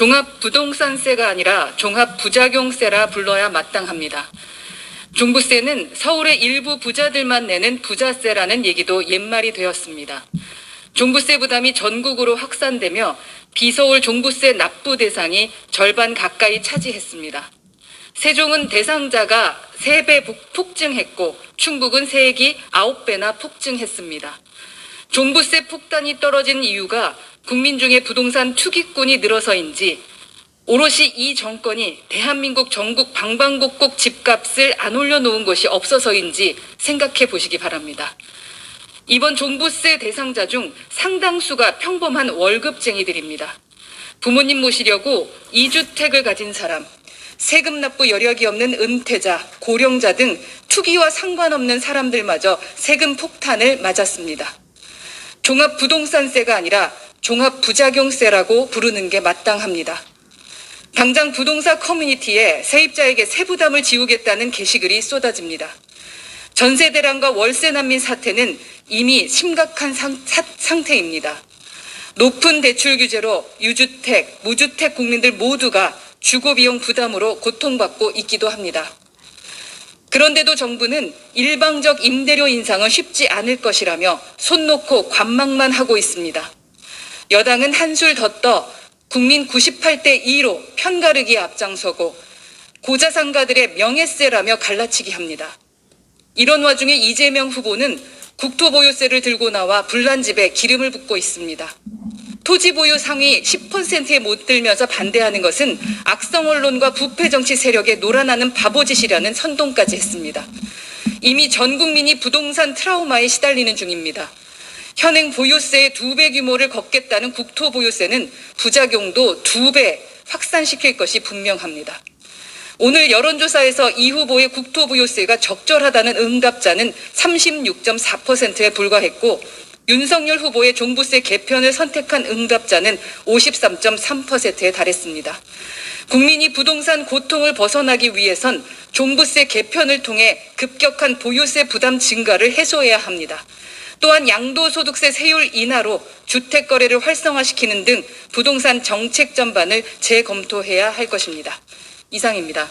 종합부동산세가 아니라 종합부작용세라 불러야 마땅합니다. 종부세는 서울의 일부 부자들만 내는 부자세라는 얘기도 옛말이 되었습니다. 종부세 부담이 전국으로 확산되며 비서울 종부세 납부 대상이 절반 가까이 차지했습니다. 세종은 대상자가 3배 폭증했고 충북은 세액이 9배나 폭증했습니다. 종부세 폭탄이 떨어진 이유가 국민 중에 부동산 투기꾼이 늘어서인지 오롯이 이 정권이 대한민국 전국 방방곡곡 집값을 안 올려놓은 것이 없어서인지 생각해 보시기 바랍니다. 이번 종부세 대상자 중 상당수가 평범한 월급쟁이들입니다. 부모님 모시려고 2주택을 가진 사람, 세금 납부 여력이 없는 은퇴자, 고령자 등 투기와 상관없는 사람들마저 세금 폭탄을 맞았습니다. 종합부동산세가 아니라 종합부작용세라고 부르는 게 마땅합니다. 당장 부동산 커뮤니티에 세입자에게 세부담을 지우겠다는 게시글이 쏟아집니다. 전세 대란과 월세 난민 사태는 이미 심각한 상, 사- 상태입니다. 높은 대출 규제로 유주택, 무주택 국민들 모두가 주거 비용 부담으로 고통받고 있기도 합니다. 그런데도 정부는 일방적 임대료 인상은 쉽지 않을 것이라며 손 놓고 관망만 하고 있습니다. 여당은 한술 더 떠 국민 98대 2로 편가르기에 앞장서고 고자상가들의 명예세라며 갈라치기 합니다. 이런 와중에 이재명 후보는 국토보유세를 들고 나와 불난 집에 기름을 붓고 있습니다. 토지 보유 상위 10%에 못 들면서 반대하는 것은 악성 언론과 부패 정치 세력에 놀아나는 바보짓이라는 선동까지 했습니다. 이미 전 국민이 부동산 트라우마에 시달리는 중입니다. 현행 보유세의 두 배 규모를 걷겠다는 국토 보유세는 부작용도 두 배 확산시킬 것이 분명합니다. 오늘 여론조사에서 이 후보의 국토부유세가 적절하다는 응답자는 36.4%에 불과했고 윤석열 후보의 종부세 개편을 선택한 응답자는 53.3%에 달했습니다. 국민이 부동산 고통을 벗어나기 위해선 종부세 개편을 통해 급격한 보유세 부담 증가를 해소해야 합니다. 또한 양도소득세 세율 인하로 주택 거래를 활성화시키는 등 부동산 정책 전반을 재검토해야 할 것입니다. 이상입니다.